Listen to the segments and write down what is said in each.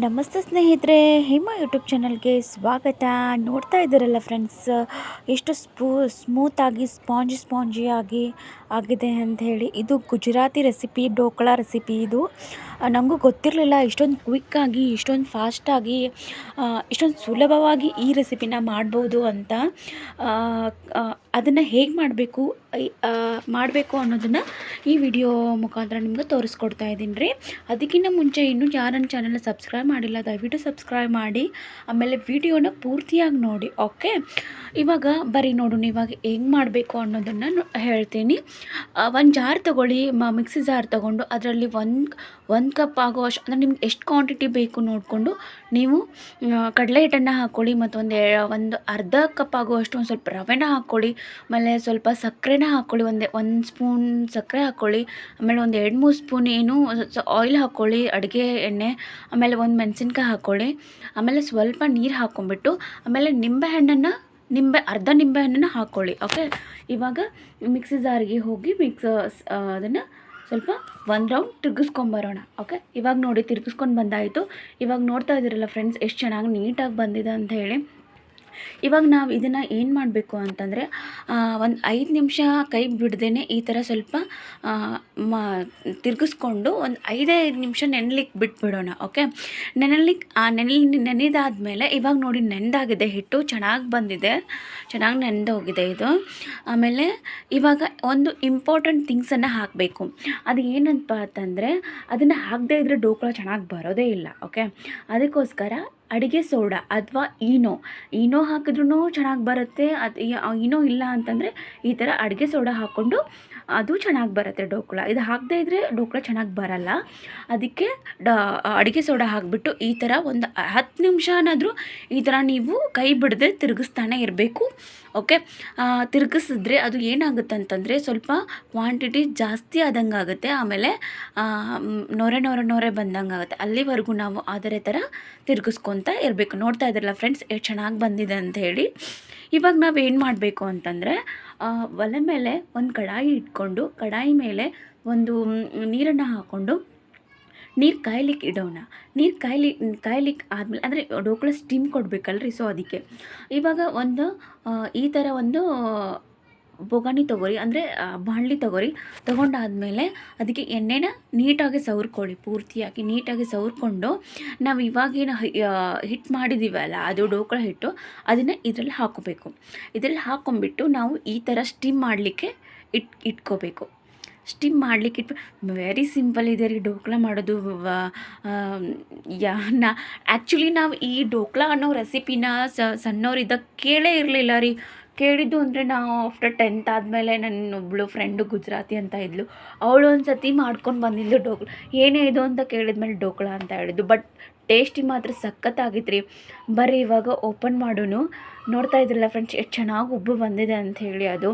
ನಮಸ್ತೆ ಸ್ನೇಹಿತರೆ ಹಿಮ ಯೂಟ್ಯೂಬ್ ಚಾನಲ್ಗೆ ಸ್ವಾಗತ. ನೋಡ್ತಾ ಇದ್ದೀರಲ್ಲ ಫ್ರೆಂಡ್ಸ್ ಎಷ್ಟು ಸ್ಪೂ ಸ್ಮೂತಾಗಿ ಸ್ಪಾಂಜಿ ಸ್ಪಾಂಜಿಯಾಗಿ ಆಗಿದೆ ಅಂತ ಹೇಳಿ. ಇದು ಗುಜರಾತಿ ರೆಸಿಪಿ ಡೋಕಳ ರೆಸಿಪಿ ಇದು. ನನಗೂ ಗೊತ್ತಿರಲಿಲ್ಲ ಇಷ್ಟೊಂದು ಕ್ವಿಕ್ಕಾಗಿ ಇಷ್ಟೊಂದು ಫಾಸ್ಟಾಗಿ ಇಷ್ಟೊಂದು ಸುಲಭವಾಗಿ ಈ ರೆಸಿಪಿನ ಮಾಡ್ಬೋದು ಅಂತ. ಅದನ್ನು ಹೇಗೆ ಮಾಡಬೇಕು ಮಾಡಬೇಕು ಅನ್ನೋದನ್ನು ಈ ವಿಡಿಯೋ ಮುಖಾಂತರ ನಿಮ್ಗೆ ತೋರಿಸ್ಕೊಡ್ತಾ ಇದ್ದೀನಿ ರೀ. ಅದಕ್ಕಿಂತ ಮುಂಚೆ ಇನ್ನೂ ಯಾರು ನನ್ನ ಚಾನಲ್ನ ಸಬ್ಸ್ಕ್ರೈಬ್ ಮಾಡಿಲ್ಲ, ದಯವಿಟ್ಟು ಸಬ್ಸ್ಕ್ರೈಬ್ ಮಾಡಿ. ಆಮೇಲೆ ವಿಡಿಯೋನ ಪೂರ್ತಿಯಾಗಿ ನೋಡಿ ಓಕೆ ಇವಾಗ ಬರೀ ನೋಡೋಣ ಇವಾಗ ಹೆಂಗೆ ಮಾಡಬೇಕು ಅನ್ನೋದನ್ನು ಹೇಳ್ತೀನಿ. ಒಂದು ಜಾರ್ ತೊಗೊಳ್ಳಿ, ಮ ಮಿಕ್ಸಿ ಜಾರ್ ತೊಗೊಂಡು, ಅದರಲ್ಲಿ ಒಂದು ಒಂದು ಕಪ್ ಆಗೋ ಅಷ್ಟು, ಅಂದರೆ ನಿಮ್ಗೆ ಎಷ್ಟು ಕ್ವಾಂಟಿಟಿ ಬೇಕು ನೋಡಿಕೊಂಡು ನೀವು ಕಡಲೆ ಹಿಟ್ಟನ್ನು ಹಾಕ್ಕೊಳ್ಳಿ ಮತ್ತು ಒಂದು ಒಂದು ಅರ್ಧ ಕಪ್ ಆಗುವಷ್ಟು ಒಂದು ಸ್ವಲ್ಪ ರವೆನ ಹಾಕ್ಕೊಳ್ಳಿ ಆಮೇಲೆ ಸ್ವಲ್ಪ ಸಕ್ಕರೆನ ಹಾಕ್ಕೊಳ್ಳಿ, ಒಂದು ಒಂದು ಸ್ಪೂನ್ ಸಕ್ಕರೆ ಹಾಕ್ಕೊಳ್ಳಿ, ಆಮೇಲೆ ಒಂದು ಎರಡು, ಮೂರು ಸ್ಪೂನ್ ಏನು ಆಯಿಲ್ ಹಾಕ್ಕೊಳ್ಳಿ, ಅಡುಗೆ ಎಣ್ಣೆ, ಆಮೇಲೆ ಒಂದು ಮೆಣಸಿನ್ಕಾಯಿ ಹಾಕ್ಕೊಳ್ಳಿ, ಆಮೇಲೆ ಸ್ವಲ್ಪ ನೀರು ಹಾಕ್ಕೊಂಬಿಟ್ಟು ಆಮೇಲೆ ನಿಂಬೆಹಣ್ಣನ್ನು ನಿಂಬೆ, ಅರ್ಧ ನಿಂಬೆಹಣ್ಣನ್ನು ಹಾಕ್ಕೊಳ್ಳಿ ಓಕೆ ಇವಾಗ ಮಿಕ್ಸಿ ಜಾರಿಗೆ ಹೋಗಿ ಮಿಕ್ಸ್ ಅದನ್ನು ಸ್ವಲ್ಪ ಒಂದು ರೌಂಡ್ ತಿರ್ಗಿಸ್ಕೊಂಬರೋಣ ಓಕೆ ಇವಾಗ ನೋಡಿ ತಿರ್ಗಿಸ್ಕೊಂಡು ಬಂದಾಯಿತು. ಇವಾಗ ನೋಡ್ತಾ ಇದ್ದೀರಲ್ಲ ಫ್ರೆಂಡ್ಸ್ ಎಷ್ಟು ಚೆನ್ನಾಗಿ ನೀಟಾಗಿ ಬಂದಿದೆ ಅಂತ ಹೇಳಿ. ಇವಾಗ ನಾವು ಇದನ್ನು ಏನು ಮಾಡಬೇಕು ಅಂತಂದರೆ ಒಂದು ಐದು ನಿಮಿಷ ಕೈ ಬಿಡ್ದೇ ಈ ಥರ ಸ್ವಲ್ಪ ಮ, ತಿರುಗಿಸ್ಕೊಂಡು ಒಂದು ಐದೇ ಐದು ನಿಮಿಷ ನೆನೆಲಿಕ್ಕೆ ಬಿಟ್ಬಿಡೋಣ, ಓಕೆ? ನೆನಲಿಕ್ಕೆ ಆ ನೆನೆ ನೆನೆದಾದ್ಮೇಲೆ ಇವಾಗ ನೋಡಿ ನೆಂದಾಗಿದೆ ಹಿಟ್ಟು ಚೆನ್ನಾಗಿ ಬಂದಿದೆ, ಚೆನ್ನಾಗಿ ನೆನೆದೋಗಿದೆ ಇದು. ಆಮೇಲೆ ಇವಾಗ ಒಂದು ಇಂಪಾರ್ಟೆಂಟ್ ಥಿಂಗ್ಸನ್ನು ಹಾಕಬೇಕು. ಅದು ಏನಂತ ಅಂತಂದರೆ, ಅದನ್ನು ಹಾಕದೇ ಇದ್ದರೆ ಡೋಕಳ ಚೆನ್ನಾಗಿ ಬರೋದೇ ಇಲ್ಲ, ಓಕೆ? ಅದಕ್ಕೋಸ್ಕರ ಅಡುಗೆ ಸೋಡಾ ಅಥವಾ ಈನೋ. ಈನೋ ಹಾಕಿದ್ರೂ ಚೆನ್ನಾಗಿ ಬರುತ್ತೆ, ಅದು ಈನೋ ಇಲ್ಲ ಅಂತಂದರೆ ಈ ಥರ ಅಡುಗೆ ಸೋಡಾ ಹಾಕ್ಕೊಂಡು ಅದು ಚೆನ್ನಾಗಿ ಬರುತ್ತೆ ಡೋಕ್ಳ ಇದು ಹಾಕದೇ ಇದ್ದರೆ ಡೋಕ್ಳ ಚೆನ್ನಾಗಿ ಬರಲ್ಲ. ಅದಕ್ಕೆ ಡ, ಅಡುಗೆ ಸೋಡಾ ಹಾಕಿಬಿಟ್ಟು ಈ ಥರ ಒಂದು ಹತ್ತು ನಿಮಿಷನಾದರೂ ಈ ಥರ ನೀವು ಕೈ ಬಿಡದೆ ತಿರುಗಿಸ್ತಾನೆ ಇರಬೇಕು. ಓಕೆ? ತಿರುಗಿಸಿದ್ರೆ ಅದು ಏನಾಗುತ್ತೆ ಅಂತಂದರೆ ಸ್ವಲ್ಪ ಕ್ವಾಂಟಿಟಿ ಜಾಸ್ತಿ ಆದಂಗೆ ಆಗುತ್ತೆ. ಆಮೇಲೆ ನೊರೆ ನೊರೆ ನೊರೆ ಬಂದಂಗೆ ಆಗುತ್ತೆ. ಅಲ್ಲಿವರೆಗೂ ನಾವು ಅದೇ ಥರ ತಿರುಗಿಸ್ಕೊತ ಇರಬೇಕು. ನೋಡ್ತಾ ಇದ್ರಲ್ಲ ಫ್ರೆಂಡ್ಸ್ ಎಷ್ಟು ಚೆನ್ನಾಗಿ ಬಂದಿದೆ ಅಂತ ಹೇಳಿ. ಇವಾಗ ನಾವು ಏನು ಮಾಡಬೇಕು ಅಂತಂದರೆ ಒಲೆ ಮೇಲೆ ಒಂದು ಕಡಾಯಿ ಇಟ್ಕೊಂಡು, ಕಡಾಯಿ ಮೇಲೆ ಒಂದು ನೀರನ್ನು ಹಾಕ್ಕೊಂಡು ನೀರು ಕಾಯ್ಲಿಕ್ಕೆ ಇಡೋಣ. ನೀರು ಕಾಯ್ಲಿ ಕಾಯ್ಲಿಕ್ಕೆ ಆದಮೇಲೆ, ಅಂದರೆ ಡೋಕ್ಳ ಸ್ಟೀಮ್ ಕೊಡಬೇಕಲ್ರಿ ಸೊ ಅದಕ್ಕೆ. ಇವಾಗ ಒಂದು ಈ ಥರ ಒಂದು ಬೊಗಾನಿ ತೊಗೊರಿ, ಅಂದರೆ ಬಾಣಲಿ ತೊಗೊರಿ, ತೊಗೊಂಡಾದಮೇಲೆ ಅದಕ್ಕೆ ಎಣ್ಣೆನ ನೀಟಾಗಿ ಸವರ್ಕೊಳ್ಳಿ, ಪೂರ್ತಿಯಾಗಿ ನೀಟಾಗಿ ಸವರ್ಕೊಂಡು, ನಾವು ಇವಾಗೇನು ಹಿಟ್ಟು ಮಾಡಿದ್ದೀವಲ್ಲ ಅದು ಡೋಕಳ ಹಿಟ್ಟು, ಅದನ್ನು ಇದರಲ್ಲಿ ಹಾಕೋಬೇಕು. ಇದರಲ್ಲಿ ಹಾಕ್ಕೊಂಬಿಟ್ಟು ನಾವು ಈ ಥರ ಸ್ಟಿಮ್ ಮಾಡಲಿಕ್ಕೆ ಇಟ್, ಇಟ್ಕೋಬೇಕು. ಸ್ಟಿಮ್ ಮಾಡ್ಲಿಕ್ಕೆ ಇಟ್ ವೆರಿ ಸಿಂಪಲ್ ಇದೆ ರೀ ಡೋಕ್ಲಾ ಮಾಡೋದು ಯಾ ನಾ ಆ್ಯಕ್ಚುಲಿ ನಾವು ಈ ಡೋಕ್ಲಾ ಅನ್ನೋ ರೆಸಿಪಿನ ಸಣ್ಣವರಿದ್ದ ಕೇಳೇ ಇರಲಿಲ್ಲ ರೀ. ಕೇಳಿದ್ದು ಅಂದರೆ ನಾವು ಆಫ್ಟರ್ ಟೆಂತ್ ಆದಮೇಲೆ ನನ್ನ ಒಬ್ಬಳು ಫ್ರೆಂಡು ಗುಜರಾತಿ ಅಂತ ಇದ್ಲು. ಅವಳು ಒಂದು ಸತಿ ಮಾಡ್ಕೊಂಡು ಬಂದಿದ್ದು ಡೋಕ್ಳು. ಏನೇ ಇದು ಅಂತ ಕೇಳಿದ್ಮೇಲೆ ಡೋಕ್ಳ ಅಂತ ಹೇಳಿದ್ದು. ಬಟ್ ಟೇಸ್ಟಿ ಮಾತ್ರ ಸಖತ್ತಾಗಿತ್ತು ರೀ ಬರೀ ಇವಾಗ ಓಪನ್ ಮಾಡೋನು. ನೋಡ್ತಾ ಇದ್ರಲ್ಲ ಫ್ರೆಂಡ್ಸ್ ಎಷ್ಟು ಚೆನ್ನಾಗಿ ಉಬ್ಬು ಬಂದಿದೆ ಅಂತ ಹೇಳಿ ಅದು.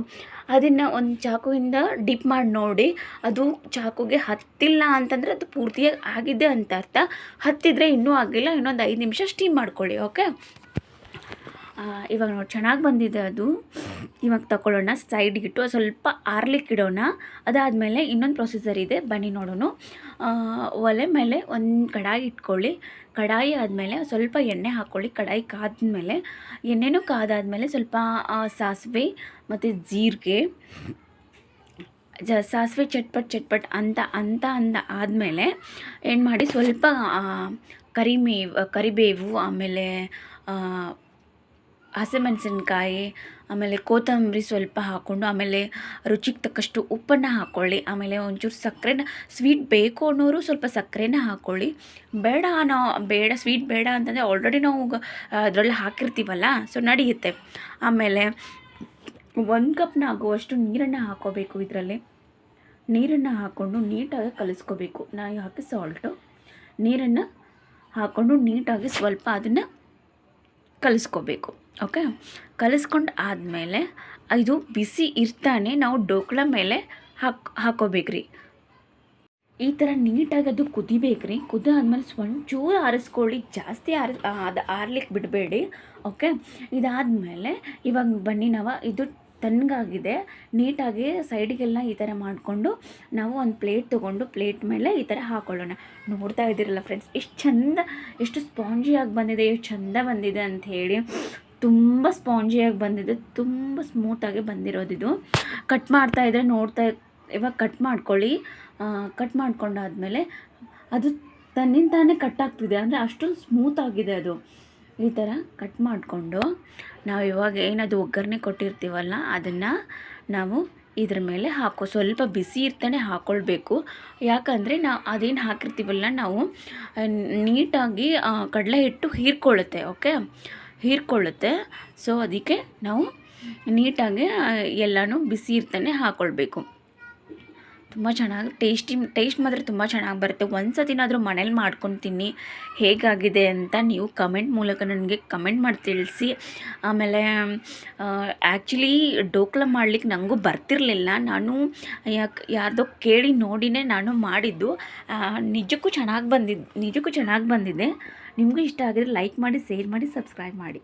ಅದನ್ನು ಒಂದು ಚಾಕುವಿಂದ ಡಿಪ್ ಮಾಡಿ ನೋಡಿ. ಅದು ಚಾಕುಗೆ ಹತ್ತಿಲ್ಲ ಅಂತಂದರೆ ಅದು ಪೂರ್ತಿಯಾಗಿ ಆಗಿದೆ ಅಂತ ಅರ್ಥ. ಹತ್ತಿದ್ರೆ ಇನ್ನೂ ಆಗಿಲ್ಲ, ಇನ್ನೊಂದು ಐದು ನಿಮಿಷ ಸ್ಟೀಮ್ ಮಾಡ್ಕೊಳ್ಳಿ ಓಕೆ ಇವಾಗ ನೋಡಿ, ಚೆನ್ನಾಗಿ ಬಂದಿದೆ ಅದು. ಇವಾಗ ತಗೊಳ್ಳೋಣ ಇಟ್ಟು ಸ್ವಲ್ಪ ಆರ್ಲಿಕ್ಕೆ ಇಡೋಣ. ಅದಾದಮೇಲೆ ಇನ್ನೊಂದು ಪ್ರೊಸೀಜರ್ ಇದೆ, ಬನ್ನಿ ನೋಡೋಣ. ಒಲೆ ಮೇಲೆ ಒಂದು ಕಡಾಯಿ ಇಟ್ಕೊಳ್ಳಿ. ಕಡಾಯಿ ಆದಮೇಲೆ ಸ್ವಲ್ಪ ಎಣ್ಣೆ ಹಾಕ್ಕೊಳ್ಳಿ ಕಡಾಯಿ ಕಾದ್ಮೇಲೆ. ಎಣ್ಣೆನೂ ಕಾದಾದಮೇಲೆ ಸ್ವಲ್ಪ ಸಾಸಿವೆ ಮತ್ತು ಜೀರಿಗೆ. ಜ, ಸಾಸಿವೆ ಚಟ್ಪಟ್ ಚಟ್ಪಟ್ ಅಂತ ಅಂತ ಅಂದ ಆದಮೇಲೆ ಏನು ಮಾಡಿ ಸ್ವಲ್ಪ ಕರಿಮೇವು ಕರಿಬೇವು, ಆಮೇಲೆ ಹಸಿಮೆಣಸಿನ್ಕಾಯಿ ಆಮೇಲೆ ಕೊತ್ತಂಬರಿ ಸ್ವಲ್ಪ ಹಾಕ್ಕೊಂಡು ಆಮೇಲೆ ರುಚಿಗೆ ತಕ್ಕಷ್ಟು ಉಪ್ಪನ್ನು ಹಾಕ್ಕೊಳ್ಳಿ ಆಮೇಲೆ ಒಂಚೂರು ಸಕ್ಕರೆನ ಸ್ವೀಟ್ ಬೇಕು ಅನ್ನೋರು ಸ್ವಲ್ಪ ಸಕ್ಕರೆನ ಹಾಕ್ಕೊಳ್ಳಿ ಬೇಡ ನಾವು ಬೇಡ ಸ್ವೀಟ್ ಬೇಡ ಅಂತಂದರೆ ಆಲ್ರೆಡಿ ನಾವು ಅದರಲ್ಲಿ ಹಾಕಿರ್ತೀವಲ್ಲ ಸೊ ನಡೆಯುತ್ತೆ. ಆಮೇಲೆ ಒಂದು ಕಪ್ನ ಆಗುವಷ್ಟು ನೀರನ್ನು ಹಾಕ್ಕೋಬೇಕು ಇದರಲ್ಲಿ. ನೀರನ್ನು ಹಾಕ್ಕೊಂಡು ನೀಟಾಗಿ ಕಲಿಸ್ಕೋಬೇಕು. ನಾನು ಹಾಕಿ ಸಾಲ್ಟು ನೀರನ್ನು ಹಾಕ್ಕೊಂಡು ನೀಟಾಗಿ ಸ್ವಲ್ಪ ಅದನ್ನು ಕಲಿಸ್ಕೋಬೇಕು ಓಕೆ ಕಲಿಸ್ಕೊಂಡು ಆದಮೇಲೆ ಇದು ಬಿಸಿ ಇರ್ತಾನೆ ನಾವು ಡೋಕ್ಳ ಮೇಲೆ ಹಾಕಿ, ಹಾಕೋಬೇಕ್ರಿ. ಈ ಥರ ನೀಟಾಗಿ ಅದು ಕುದಿಬೇಕ್ರಿ. ಕುದಾದ್ಮೇಲೆ ಒಂಚೂರು ಆರಿಸ್ಕೊಳ್ಳಿ, ಜಾಸ್ತಿ ಆರಿ ಅದು ಆರ್ಲಿಕ್ಕೆ ಬಿಡಬೇಡಿ ಓಕೆ ಇದಾದಮೇಲೆ ಇವಾಗ ಬನ್ನಿ ನಾವು ಇದು ತಣ್ಣಗಾಗಿದೆ, ನೀಟಾಗಿ ಸೈಡಿಗೆಲ್ಲ ಈ ಥರ ಮಾಡಿಕೊಂಡು ನಾವು ಒಂದು ಪ್ಲೇಟ್ ತೊಗೊಂಡು ಪ್ಲೇಟ್ ಮೇಲೆ ಈ ಥರ ಹಾಕೊಳ್ಳೋಣ. ನೋಡ್ತಾ ಇದ್ದೀರಲ್ಲ ಫ್ರೆಂಡ್ಸ್ ಎಷ್ಟು ಚಂದ ಎಷ್ಟು ಸ್ಪಾಂಜಿಯಾಗಿ ಬಂದಿದೆ ಎಷ್ಟು ಚಂದ ಬಂದಿದೆ ಅಂತ ಹೇಳಿ ತುಂಬ ಸ್ಪಾಂಜಿಯಾಗಿ ಬಂದಿದೆ, ತುಂಬ ಸ್ಮೂತಾಗಿ ಬಂದಿರೋದಿದು ಕಟ್ ಮಾಡ್ತಾ ಇದ್ದರೆ ನೋಡ್ತಾ, ಇವಾಗ ಕಟ್ ಮಾಡ್ಕೊಳ್ಳಿ. ಕಟ್ ಮಾಡ್ಕೊಂಡಾದ್ಮೇಲೆ ಅದು ತನ್ನಿಂದ ತಾನೇ ಕಟ್ ಆಗ್ತಿದೆ, ಅಂದರೆ ಅಷ್ಟೊಂದು ಸ್ಮೂತಾಗಿದೆ ಅದು. ಈ ಥರ ಕಟ್ ಮಾಡಿಕೊಂಡು ನಾವು ಇವಾಗ ಏನದು ಒಗ್ಗರಣೆ ಕೊಟ್ಟಿರ್ತೀವಲ್ಲ, ಅದನ್ನು ನಾವು ಇದ್ರ ಮೇಲೆ ಹಾಕೋ, ಸ್ವಲ್ಪ ಬಿಸಿ ಇರ್ತಾನೆ ಹಾಕ್ಕೊಳ್ಬೇಕು ಯಾಕಂದರೆ ನಾವು ಅದೇನು ಹಾಕಿರ್ತೀವಲ್ಲ, ನಾವು ನೀಟಾಗಿ ಕಡಲೆ ಹಿಟ್ಟು ಹೀರ್ಕೊಳ್ಳುತ್ತೆ, ಓಕೆ? ಹೀರ್ಕೊಳ್ಳುತ್ತೆ. ಸೊ ಅದಕ್ಕೆ ನಾವು ನೀಟಾಗಿ ಎಲ್ಲನೂ ಬಿಸಿ ಇರ್ತಾನೆ ಹಾಕ್ಕೊಳ್ಬೇಕು ತುಂಬ ಚೆನ್ನಾಗಿ, ಟೇಸ್ಟಿ, ಟೇಸ್ಟ್ ಮಾತ್ರ ತುಂಬ ಚೆನ್ನಾಗಿ ಬರುತ್ತೆ. ಒಂದು ಸತಿನಾದರೂ ಮನೇಲಿ ಮಾಡ್ಕೊಂಡು ತಿನ್ನಿ ಹೇಗಾಗಿದೆ ಅಂತ ನೀವು ಕಮೆಂಟ್ ಮೂಲಕ ನನಗೆ ಕಮೆಂಟ್ ಮಾಡಿ ತಿಳಿಸಿ. ಆಮೇಲೆ ಆ್ಯಕ್ಚುಲಿ ಡೋಕ್ಲ ಮಾಡ್ಲಿಕ್ಕೆ ನನಗೂ ಬರ್ತಿರಲಿಲ್ಲ. ನಾನು ಯಾಕೆ, ಯಾರ್ದೋ ಕೇಳಿ ನೋಡಿನೇ ನಾನು ಮಾಡಿದ್ದು. ನಿಜಕ್ಕೂ ಚೆನ್ನಾಗಿ ಬಂದಿದ್ದು ನಿಜಕ್ಕೂ ಚೆನ್ನಾಗಿ ಬಂದಿದೆ. ನಿಮಗೂ ಇಷ್ಟ ಆಗಿದ್ರೆ ಲೈಕ್ ಮಾಡಿ, ಶೇರ್ ಮಾಡಿ, ಸಬ್ಸ್ಕ್ರೈಬ್ ಮಾಡಿ.